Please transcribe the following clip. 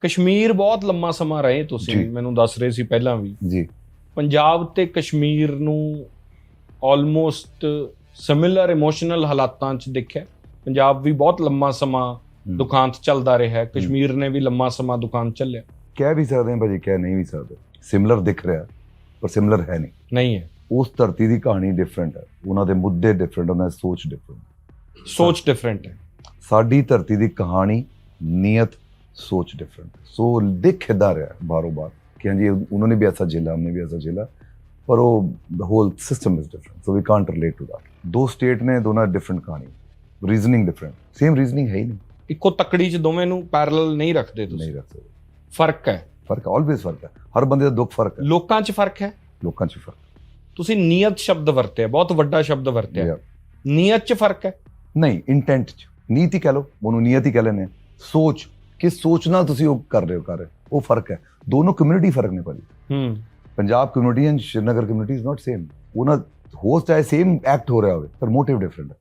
ਕਸ਼ਮੀਰ ਬਹੁਤ ਲੰਮਾ ਸਮਾਂ ਰਹੇ ਤੁਸੀਂ ਜੀ। ਮੈਨੂੰ ਦੱਸ ਰਹੇ ਸੀ ਪਹਿਲਾਂ ਵੀ। ਜੀ। ਪੰਜਾਬ ਤੇ ਕਸ਼ਮੀਰ ਨੂੰ ਆਲਮੋਸਟ ਸਿਮਿਲਰ ਇਮੋਸ਼ਨਲ ਹਾਲਾਤਾਂ 'ਚ ਦੇਖਿਆ। ਪੰਜਾਬ ਵੀ ਬਹੁਤ ਲੰਮਾ ਸਮਾਂ ਹਮ। ਦੁਕਾਨ 'ਚ ਚੱਲਦਾ ਰਿਹਾ। ਹੈ। ਕਸ਼ਮੀਰ ਨੇ ਵੀ ਲੰਮਾ ਸਮਾਂ ਦੁਕਾਨ ਚੱਲਿਆ। ਕਹਿ ਵੀ ਸਕਦੇ ਹਾਂ ਭਾਜੀ ਕਹਿ ਨਹੀਂ ਵੀ ਸਕਦੇ। ਸਿਮਿਲਰ ਦਿਖ ਰਿਹਾ ਪਰ ਸਿਮਿਲਰ ਹੈ ਨਹੀਂ। ਨਹੀਂ ਹੈ। ਉਸ ਧਰਤੀ ਦੀ ਕਹਾਣੀ ਡਿਫਰੈਂਟ ਹੈ। ਉਹਨਾਂ ਦੇ ਮੁੱਦੇ ਡਿਫਰੈਂਟ ਉਹਨਾਂ ਦੀ ਸੋਚ ਡਿਫਰੈਂਟ ਸੋਚ ਡਿਫਰੈਂਟ ਹੈ। ਸਾਡੀ ਧਰਤੀ ਦੀ ਕਹਾਣੀ ਨੀਅਤ ਸੋਚ ਡਿਫਰੈਂਟ ਸੋ ਦਿਖ ਇਦਾਂ ਰਿਹਾ ਬਾਰੋ ਬਾਰ ਕਿ ਹਾਂਜੀ ਉਹਨਾਂ ਨੇ ਵੀ ਐਸਾ झेला हमने भी ऐसा झेला ਪਰ ਉਹ the whole system is different so we can't relate to that ਦੋ ਸਟੇਟ ਨੇ ਦੋਨਾਂ ਡਿਫਰੈਂਟ ਕਹਾਣੀ ਰੀਜ਼ਨਿੰਗ ਡਿਫਰੈਂਟ ਸੇਮ ਰੀਜ਼ਨਿੰਗ ਹੈ ਹੀ ਨਹੀਂ ਇੱਕੋ ਤਕੜੀ 'ਚ ਦੋਵੇਂ ਨੂੰ ਪੈਰਲਲ ਨਹੀਂ ਰੱਖਦੇ ਨਹੀਂ ਤੁਸੀਂ ਰੱਖ ਸਕਦੇ ਫਰਕ ਹੈ ਫਰਕ ਆਲਵੇਸ ਫਰਕ ਹੈ ਹਰ ਬੰਦੇ ਦਾ ਦੁੱਖ ਫਰਕ ਹੈ ਲੋਕਾਂ 'ਚ ਫਰਕ ਹੈ ਲੋਕਾਂ 'ਚ ਫਰਕ ਤੁਸੀਂ ਨੀਅਤ ਸ਼ਬਦ ਵਰਤਿਆ ਬਹੁਤ ਵੱਡਾ ਸ਼ਬਦ ਵਰਤਿਆ Yeah. ਨੀਅਤ 'ਚ ਫਰਕ ਹੈ ਨਹੀਂ ਇੰਟੈਂਟ 'ਚ ਨੀਤੀ ਕਹਿ ਲਓ ਉਹਨੂੰ ਨੀਅਤ ਹੀ ਕਹਿ ਲੈਂਦੇ ਹਾਂ ਸੋਚ ਕਿ ਸੋਚ ਨਾਲ ਤੁਸੀਂ ਉਹ ਕਰ ਰਹੇ ਹੋ ਕਰ ਰਹੇ ਹੋ। ਉਹ ਫ਼ਰਕ ਹੈ। ਦੋਨੋਂ ਕਮਿਊਨਿਟੀ ਫ਼ਰਕ ਨੇ ਭਾਜੀ। ਹੂੰ। Punjab community and Srinagar community is not same ਉਹਨਾਂ ਹੋ ਚਾਹੇ ਸੇਮ ਐਕਟ ਹੋ ਰਿਹਾ ਹੋਵੇ ਪਰ ਮੋਟਿਵ ਡਿਫਰੈਂਟ ਹੈ।